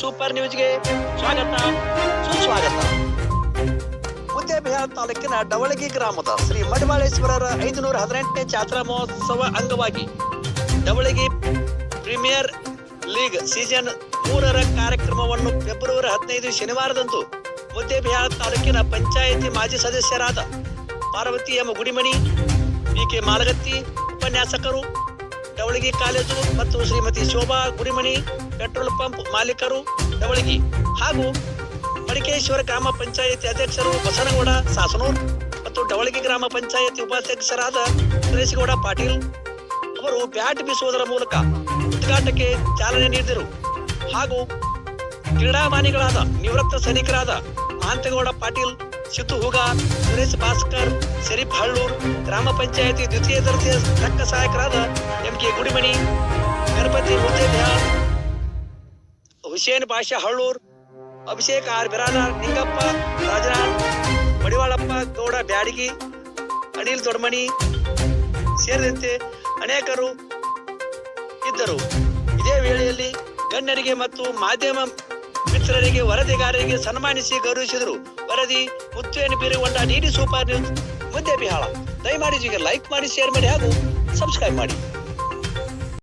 Super ನ್ಯೂಸ್ಗೆ ಸ್ವಾಗತ. ಸುಸ್ವಾಗತ. ಮುದ್ದೇಬಿಹಾಳ್ ತಾಲೂಕಿನ ಡವಳಗಿ ಗ್ರಾಮದ ಶ್ರೀ ಮಡಿವಾಳೇಶ್ವರರ ಐದುನೂರ ಹದಿನೆಂಟನೇ ಜಾತ್ರಾ ಮಹೋತ್ಸವ ಅಂಗವಾಗಿ ಡವಳಗಿ ಪ್ರೀಮಿಯರ್ ಲೀಗ್ ಸೀಸನ್ ಮೂರರ ಕಾರ್ಯಕ್ರಮವನ್ನು ಫೆಬ್ರವರಿ ಹದಿನೈದು ಶನಿವಾರದಂದು ಮುದ್ದೇಬಿಹಾಳ್ ತಾಲೂಕಿನ ಪಂಚಾಯಿತಿ ಮಾಜಿ ಸದಸ್ಯರಾದ Parvati M Gudimani B K Malagatti, ಉಪನ್ಯಾಸಕರು ಡವಳಗಿ ಕಾಲೇಜು ಮತ್ತು ಶ್ರೀಮತಿ ಶೋಭಾ ಗುಡಿಮಣಿ ಪೆಟ್ರೋಲ್ ಪಂಪ್ ಮಾಲೀಕರು ಡವಳಗಿ ಹಾಗೂ ಮಡಿಕೇಶ್ವರ ಗ್ರಾಮ ಪಂಚಾಯತಿ ಅಧ್ಯಕ್ಷರು ಬಸನಗೌಡ ಸಾಸನೂರ್ ಮತ್ತು ಡವಳಗಿ ಗ್ರಾಮ ಪಂಚಾಯತಿ ಉಪಾಧ್ಯಕ್ಷರಾದ ಸುರೇಶ್ಗೌಡ ಪಾಟೀಲ್ ಅವರು ಬ್ಯಾಟ್ ಬೀಸುವುದರ ಮೂಲಕ ಉದ್ಘಾಟಕ್ಕೆ ಚಾಲನೆ ನೀಡಿದರು. ಹಾಗೂ ಕ್ರೀಡಾಮಾನಿಗಳಾದ ನಿವೃತ್ತ ಸೈನಿಕರಾದ ಮಹಾಂತಗೌಡ ಪಾಟೀಲ್ ಸಿದ್ದು ಹೂಗಾರ್ ಸುರೇಶ್ ಭಾಸ್ಕರ್, ಶರೀಫ್ ಹಳ್ಳೂರ್, ಗ್ರಾಮ ಪಂಚಾಯತಿ ದ್ವಿತೀಯ ದರ್ಜೆಯ ಲೆಕ್ಕ ಸಹಾಯಕರಾದ M K Gudimani, Ganapati Hussain Basha Hallur, Abhishek R. Biradar, Ningappa, Rajanal, Madivalappa, Gowda Byadagi, Anil Dodmani ಸೇರಿದಂತೆ ಅನೇಕರು ಇದ್ದರು. ಇದೇ ವೇಳೆಯಲ್ಲಿ ಗಣ್ಯರಿಗೆ ಮತ್ತು ಮಾಧ್ಯಮ ಮಿತ್ರರಿಗೆ, ವರದಿಗಾರರಿಗೆ ಸನ್ಮಾನಿಸಿ ಗೌರವಿಸಿದರು. ವರದಿ, ಮುತ್ತೇನು ಬೀರುವಂತ D D super news. Muddebihal ದಯಮಾಡಿ ಲೈಕ್ ಮಾಡಿ ಶೇರ್ ಮಾಡಿ ಹಾಗೂ ಸಬ್ಸ್ಕ್ರೈಬ್ ಮಾಡಿ.